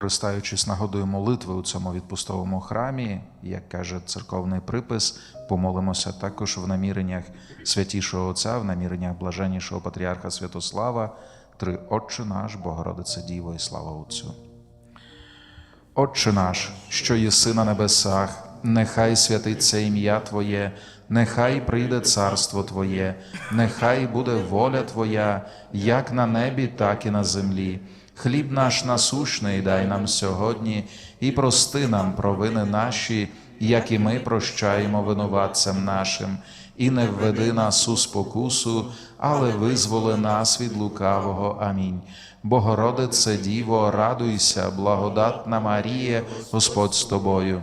Користаючись нагодою молитви у цьому відпустовому храмі, як каже церковний припис, помолимося також в наміреннях святішого Отця, в наміреннях блаженнішого патріарха Святослава, три Отче наш, Богородице Діво і слава Отцю. Отче наш, що єси на небесах, нехай святиться ім'я Твоє, нехай прийде царство Твоє, нехай буде воля Твоя, як на небі, так і на землі. Хліб наш насущний дай нам сьогодні, і прости нам провини наші, як і ми прощаємо винуватцям нашим, і не введи нас у спокусу, але визволи нас від лукавого. Амінь. Богородице Діво, радуйся, благодатна Марія, Господь з тобою.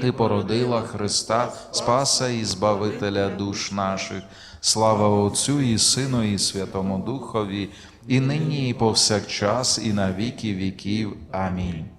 Ти породила Христа, Спаса і Збавителя душ наших. Слава Отцю і Сину, і Святому Духові, і нині, і повсякчас, і на віки віків. Амінь.